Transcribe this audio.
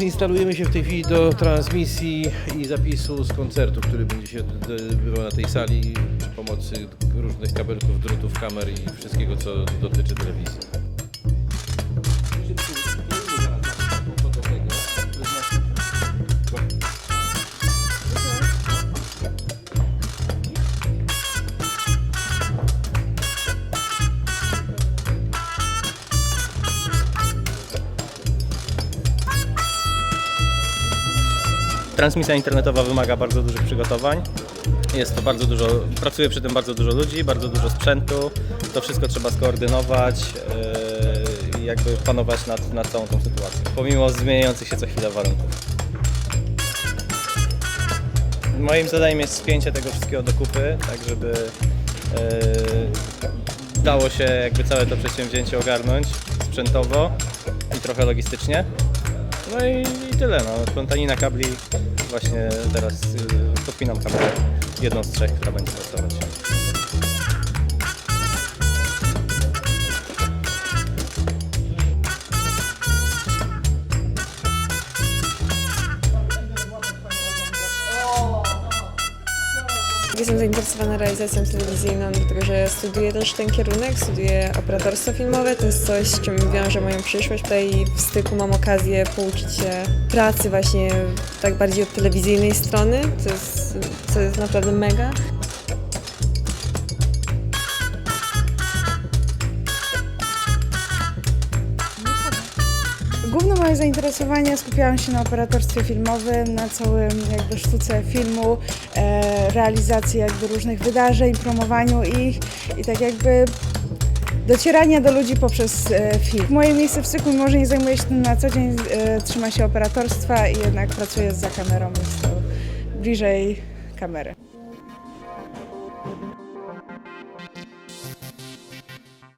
Instalujemy się w tej chwili do transmisji i zapisu z koncertu, który będzie się odbywał na tej sali przy pomocy różnych kabelków, drutów, kamer i wszystkiego, co dotyczy telewizji. Transmisja internetowa wymaga bardzo dużych przygotowań. Jest to bardzo dużo, pracuje przy tym bardzo dużo ludzi, bardzo dużo sprzętu. To wszystko trzeba skoordynować yy, i jakby panować nad, nad całą tą sytuacją, pomimo zmieniających się co chwilę warunków. Moim zadaniem jest spięcie tego wszystkiego do kupy, tak żeby yy, dało się jakby całe to przedsięwzięcie ogarnąć sprzętowo i trochę logistycznie. No i, i tyle, no. Plątanina kabli, właśnie teraz yy, podpinam kamerę, jedną z trzech, która będzie pracować. Jestem zainteresowana realizacją telewizyjną, dlatego że studiuję też ten kierunek, studiuję operatorstwo filmowe, to jest coś, z czym wiąże moją przyszłość. Tutaj w styku mam okazję pouczyć się pracy właśnie tak bardziej od telewizyjnej strony, co jest, co jest naprawdę mega. Główne moje zainteresowania skupiają się na operatorstwie filmowym, na całym jakby sztuce filmu, e, realizacji jakby różnych wydarzeń, promowaniu ich i tak jakby docierania do ludzi poprzez e, film. Moje miejsce w cyklu, mimo że nie zajmuję się tym na co dzień, e, trzyma się operatorstwa i jednak pracuję za kamerą, jest to bliżej kamery.